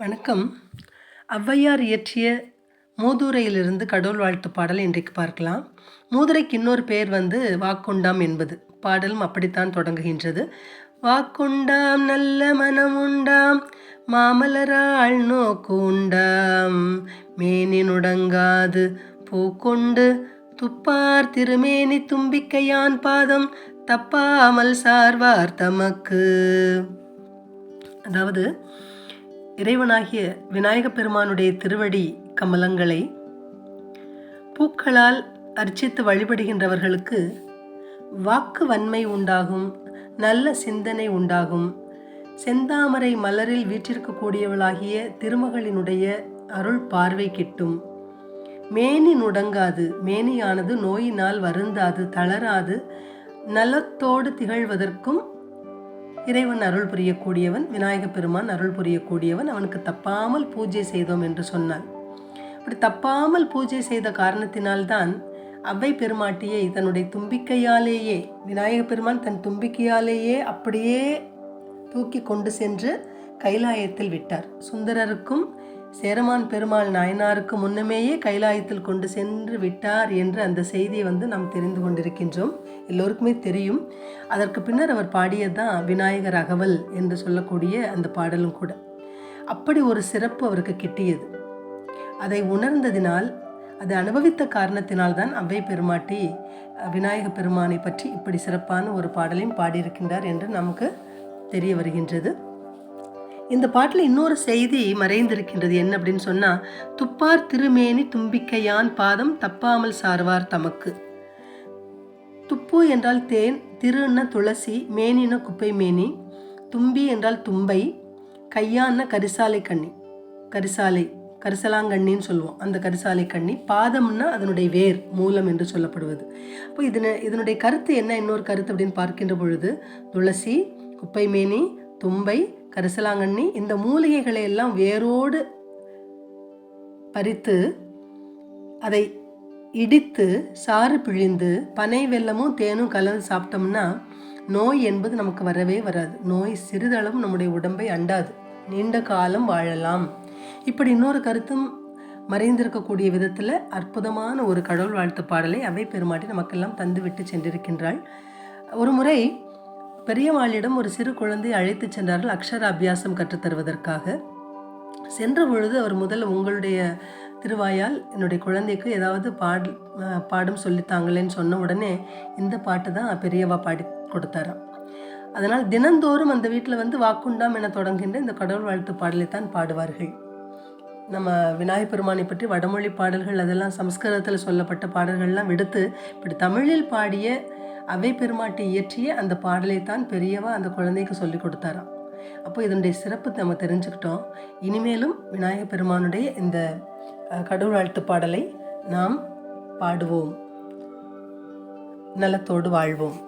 வணக்கம். ஔவையார் இயற்றிய மூதுரையிலிருந்து கடவுள் வாழ்த்து பாடல் இன்றைக்கு பார்க்கலாம். மூதுரைக்கு இன்னொரு பெயர் வந்து வாக்குண்டாம் என்பது. பாடலும் அப்படித்தான் தொடங்குகின்றது. வாக்குண்டாம் நல்ல மனம் உண்டாம் மாமலராள் நோக்குண்டாம் மேனினுடங்காது பூக்கொண்டு துப்பார் திருமேனி தும்பிக்கையான் பாதம் தப்பாமல் சார்வார் தமக்கு. அதாவது இறைவனாகிய விநாயகப் பெருமானுடைய திருவடி கமலங்களை பூக்களால் அர்ச்சித்து வழிபடுகின்றவர்களுக்கு வாக்கு வன்மை உண்டாகும் நல்ல சிந்தனை உண்டாகும். செந்தாமரை மலரில் வீற்றிருக்கக்கூடியவளாகிய திருமகளினுடைய அருள் பார்வை கிட்டும். மேனி நுடங்காது மேனியானது நோயினால் வருந்தாது தளராது நலத்தோடு திகழ்வதற்கும் இறைவன் அருள் புரியக்கூடியவன் விநாயக பெருமான் அருள் புரியக்கூடியவன் அவனுக்கு தப்பாமல் பூஜை செய்தோம் என்று சொன்னான் அப்படி தப்பாமல் பூஜை செய்த காரணத்தினால்தான் அவ்வை பெருமாட்டியை தன்னுடைய தும்பிக்கையாலேயே விநாயக பெருமான் தன் தும்பிக்கையாலேயே அப்படியே தூக்கி கொண்டு சென்று கைலாயத்தில் விட்டார். சுந்தரருக்கும் சேரமான் பெருமாள் நாயனாருக்கு முன்னமேயே கைலாயத்தில் கொண்டு சென்று விட்டார் என்று அந்த செய்தியை வந்து நாம் தெரிந்து கொண்டிருக்கின்றோம். எல்லோருக்குமே தெரியும். அதற்கு பின்னர் அவர் பாடியதுதான் விநாயகர் அகவல் என்று சொல்லக்கூடிய அந்த பாடலும் கூட. அப்படி ஒரு சிறப்பு அவருக்கு கிட்டியது. அதை உணர்ந்ததினால் அதை அனுபவித்த காரணத்தினால்தான் அவ்வை பெருமாட்டி விநாயக பெருமானை பற்றி இப்படி சிறப்பான ஒரு பாடலையும் பாடியிருக்கின்றார் என்று நமக்கு தெரிய வருகின்றது. இந்த பாட்டில் இன்னொரு செய்தி மறைந்திருக்கின்றது. என்ன அப்படின்னு சொன்னால் துப்பார் திருமேனி தும்பிக்கையான் பாதம் தப்பாமல் சார்வார் தமக்கு. துப்பு என்றால் தேன் திருன்னா துளசி மேனின குப்பை மேனி தும்பி என்றால் தும்பை கையான்னா கரிசாலை கண்ணி. கரிசாலை கரிசலாங்கண்ணின்னு சொல்லுவோம். அந்த கரிசாலை கண்ணி பாதம்னா அதனுடைய வேர் மூலம் என்று சொல்லப்படுவது. அப்போ இதன இதனுடைய கருத்து என்ன? இன்னொரு கருத்து அப்படின்னு பார்க்கின்ற பொழுது துளசி குப்பை மேனி தும்பை கரிசலாங்கண்ணி இந்த மூலிகைகளை எல்லாம் வேரோடு பறித்து அதை இடித்து சாறு பிழிந்து பனை வெல்லமும் தேனும் கலந்து சாப்பிட்டோம்னா நோய் என்பது நமக்கு வரவே வராது. நோய் சிறிதளவும் நம்முடைய உடம்பை அண்டாது. நீண்ட காலம் வாழலாம். இப்படி இன்னொரு கருத்தும் மறைந்திருக்கக்கூடிய விதத்தில் அற்புதமான ஒரு கடவுள் வாழ்த்து பாடலை அவை பெருமாட்டி நமக்கெல்லாம் தந்துவிட்டு சென்றிருக்கின்றாள். ஒரு முறை பெரியவாளிடம் ஒரு சிறு குழந்தை அழைத்து சென்றார்கள் அக்ஷர அபியாசம் கற்றுத்தருவதற்காக சென்ற பொழுது அவர் முதல்ல உங்களுடைய திருவாயால் என்னுடைய குழந்தைக்கு ஏதாவது பாடு பாடம் சொல்லித்தாங்களேன்னு சொன்ன உடனே இந்த பாட்டு தான் பெரியவா பாடி கொடுத்தாராம். அதனால் தினந்தோறும் அந்த வீட்டில் வந்து வாக்குண்டாம் என தொடங்குகின்ற இந்த கடவுள் வாழ்த்து பாடலை தான் பாடுவார்கள். நம்ம விநாயகப் பெருமானை பற்றி வடமொழி பாடல்கள் அதெல்லாம் சம்ஸ்கிருதத்தில் சொல்லப்பட்ட பாடல்கள்லாம் விடுத்து இப்படி தமிழில் பாடிய அவை பெருமாட்டி இயற்றிய அந்த பாடலை தான் பெரியவா அந்த குழந்தைக்கு சொல்லி கொடுத்தாராம். அப்போ இதனுடைய சிறப்பு நம்ம தெரிஞ்சுக்கிட்டோம். இனிமேலும் விநாயக பெருமானுடைய இந்த கடவுள் வாழ்த்து பாடலை நாம் பாடுவோம். நலத்தோடு வாழ்வோம்.